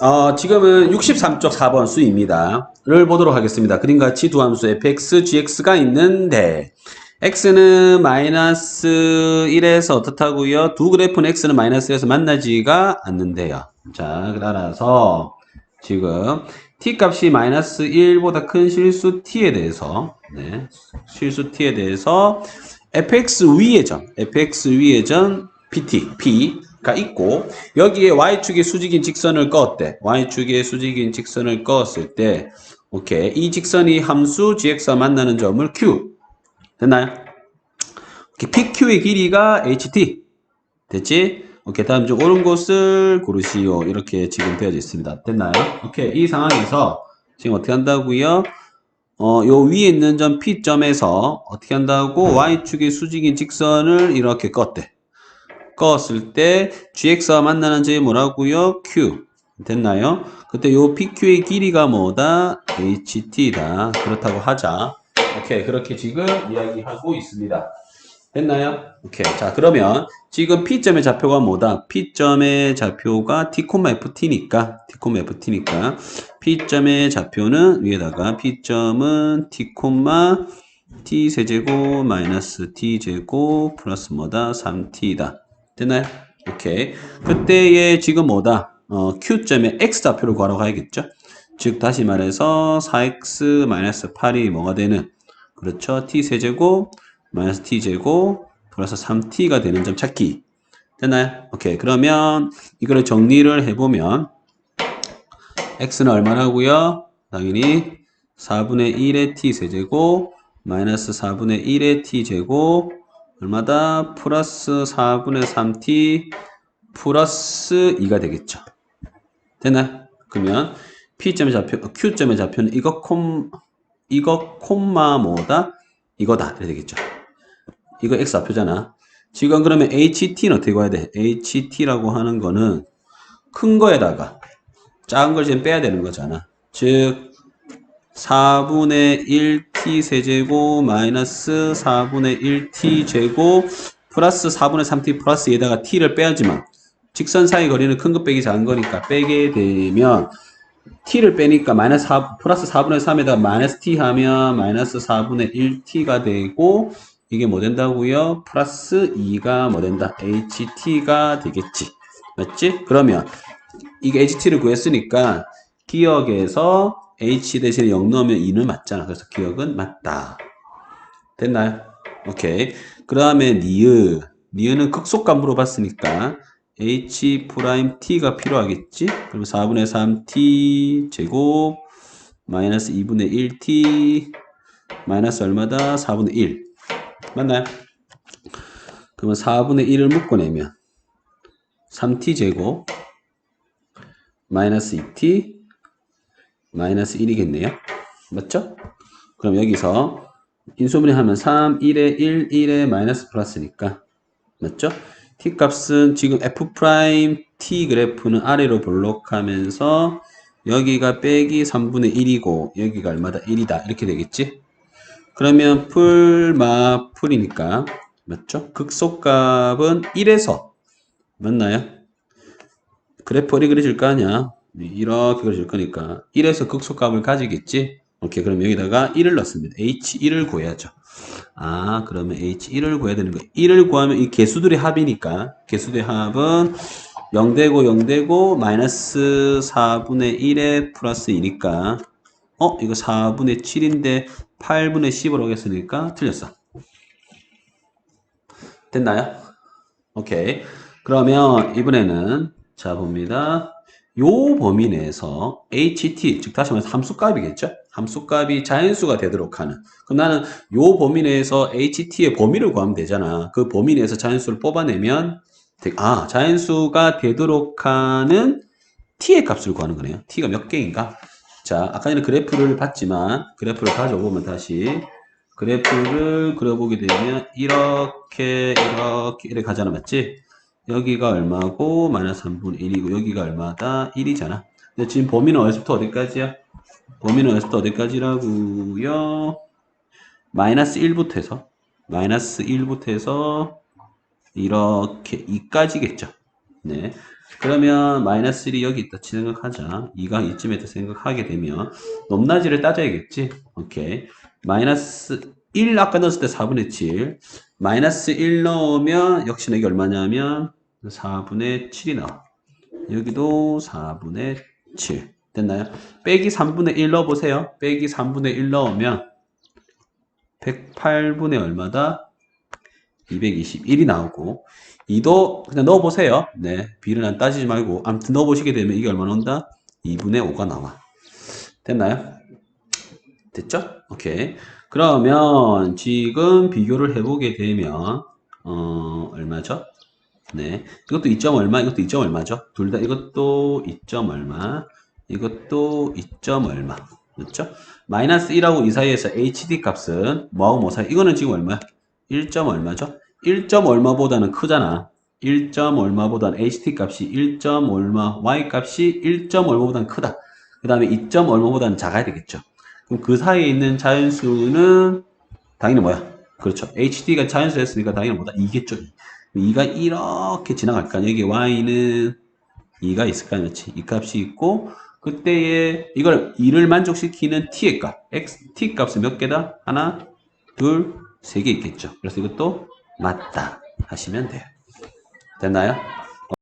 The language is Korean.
어, 지금은 63쪽 4번 수입니다. 를 보도록 하겠습니다. 그림같이 두 함수 fx, gx가 있는데 x는 마이너스 1에서 어떻다고요? 두 그래프는 x는 마이너스 1에서 만나지가 않는데요. 자, 따라서 지금 t 값이 마이너스 1보다 큰 실수 t에 대해서 네, 실수 t에 대해서 fx 위의 점, fx 위의 점 pt, p 가 있고 여기에 y축의 수직인 직선을 그었대. y축의 수직인 직선을 그었을 때 오케이 이 직선이 함수 gx와 만나는 점을 q 됐나요? 오케이, pq의 길이가 ht 됐지? 오케이 다음 중 옳은 곳을 고르시오 이렇게 지금 되어져 있습니다. 됐나요? 오케이 이 상황에서 지금 어떻게 한다고요? 어, 요 위에 있는 점 P점에서 어떻게 한다고 Y축의 수직인 직선을 이렇게 껐대. 껐을 때 GX와 만나는 점이 뭐라고요? Q. 됐나요? 그때 요 PQ의 길이가 뭐다? HT다. 그렇다고 하자. 오케이. 그렇게 지금 이야기하고 있습니다. 됐나요? 오케이. 자, 그러면 지금 P점의 좌표가 뭐다? P점의 좌표가 T, FT니까, T, FT니까, P점의 좌표는 위에다가 P점은 T, T 세제곱 마이너스 T 제곱 플러스 뭐다? 3T다. 됐나요? 오케이. 그때의 지금 뭐다? 어, Q점의 X 좌표를 구하러 가야겠죠? 즉, 다시 말해서 4X 마이너스 8이 뭐가 되는? 그렇죠. T 세제곱 마이너스 t제곱 플러스 3t가 되는 점 찾기 됐나요? 오케이 그러면 이거를 정리를 해보면 x는 얼마라고요? 당연히 4분의 1의 t 세제곱 마이너스 4분의 1의 t 제곱 얼마다? 플러스 4분의 3t 플러스 2가 되겠죠. 됐나요? 그러면 p점의 좌표, q점의 좌표는 이거 콤 이거 콤마 뭐다? 이거다. 이래 되겠죠. 이거 x 좌표잖아. 지금 그러면 ht는 어떻게 구해야 돼? ht라고 하는 거는 큰 거에다가 작은 걸 지금 빼야 되는 거잖아. 즉 4분의 1t 세제곱 마이너스 4분의 1t 제곱 플러스 4분의 3t 플러스 에다가 t를 빼야지만 직선 사이 거리는 큰거 빼기 작은 거니까 빼게 되면 t를 빼니까 마이너스 4, 플러스 4분의 3에다가 마이너스 t 하면 마이너스 4분의 1t가 되고 이게 뭐 된다고요? 플러스 2가 뭐 된다? ht가 되겠지. 맞지? 그러면 이게 ht를 구했으니까 기억에서 h 대신에 0 넣으면 2는 맞잖아. 그래서 기억은 맞다. 됐나요? 오케이. 그 다음에 니은. 니은은 극속감 물어봤으니까 h 프라임 t가 필요하겠지? 그럼 4분의 3t 제곱 마이너스 2분의 1t 마이너스 얼마다? 4분의 1 맞나요? 그러면 4분의 1을 묶어내면 3t 제곱 마이너스 2t 마이너스 1이겠네요. 맞죠? 그럼 여기서 인수분해 하면 3, 1에 1, 1에 마이너스 플러스니까 맞죠? t 값은 지금 f t 그래프는 아래로 볼록하면서 여기가 빼기 3분의 1이고 여기가 얼마다 1이다 이렇게 되겠지? 그러면 풀마 풀이니까 맞죠? 극속값은 1에서 맞나요? 그래프 어디 그려질 거 아니야? 네, 이렇게 그려질 거니까 1에서 극속값을 가지겠지? 오케이 그럼 여기다가 1을 넣습니다. h1을 구해야죠. 아 그러면 h1을 구해야 되는 거예요. 1을 구하면 이 개수들의 합이니까 개수들의 합은 0되고 0되고 마이너스 4분의 1에 플러스 2니까 어 이거 4분의 7인데 8분의 10으로 하겠으니까 틀렸어. 됐나요? 오케이. 그러면 이번에는 자 봅니다. 요 범위 내에서 ht 즉 다시 말해서 함수값이겠죠? 함수값이 자연수가 되도록 하는 그럼 나는 요 범위 내에서 ht의 범위를 구하면 되잖아. 그 범위 내에서 자연수를 뽑아내면 되- 아 자연수가 되도록 하는 t의 값을 구하는 거네요. t가 몇 개인가? 자 아까 전에 그래프를 봤지만 그래프를 가져오면 다시 그래프를 그려보게 되면 이렇게 이렇게 이렇게 가잖아 맞지? 여기가 얼마고 마이너스 3분의 1이고 여기가 얼마다? 1이잖아. 근데 지금 범위는 어디서부터 어디까지야? 범위는 어디서부터 어디까지라고요? 마이너스 1부터 해서 마이너스 1부터 해서 이렇게 2까지겠죠. 네. 그러면 마이너스 1이 여기 있다 생각하자. 2가 이쯤에 있다 생각하게 되면 높낮이를 따져야겠지. 오케이. 마이너스 1 아까 넣었을 때 4분의 7. 마이너스 1 넣으면 역시나 이게 얼마냐면 4분의 7이 나와. 여기도 4분의 7. 됐나요? 빼기 3분의 1 넣어보세요. 빼기 3분의 1 넣으면 108분의 얼마다? 221이 나오고 2도 그냥 넣어보세요. 네, B를 안 따지지 말고 아무튼 넣어보시게 되면 이게 얼마 나온다? 2분의 5가 나와. 됐나요? 됐죠? 오케이. 그러면 지금 비교를 해보게 되면 어 얼마죠? 네, 이것도 2점 얼마, 이것도 2점 얼마죠? 둘 다 이것도 2점 얼마, 이것도 2점 얼마, 그렇죠? 마이너스 1하고 2 사이에서 HD 값은 뭐하고 뭐 사이? 이거는 지금 얼마야? 1점 얼마죠? 1점 얼마보다는 크잖아. 1점 얼마보다는 HT 값이 1점 얼마, Y 값이 1점 얼마보다는 크다. 그 다음에 2점 얼마보다는 작아야 되겠죠. 그럼 그 사이에 있는 자연수는 당연히 뭐야? 그렇죠. HD가 자연수였으니까 당연히 뭐다? 2겠죠. 2가 이렇게 지나갈까? 여기 Y는 2가 있을까? 그렇지. 이 값이 있고, 그때에 이걸 2를 만족시키는 T의 값. X, T 값은 몇 개다? 하나, 둘, 세 개 있겠죠. 그래서 이것도 맞다 하시면 돼요. 됐나요?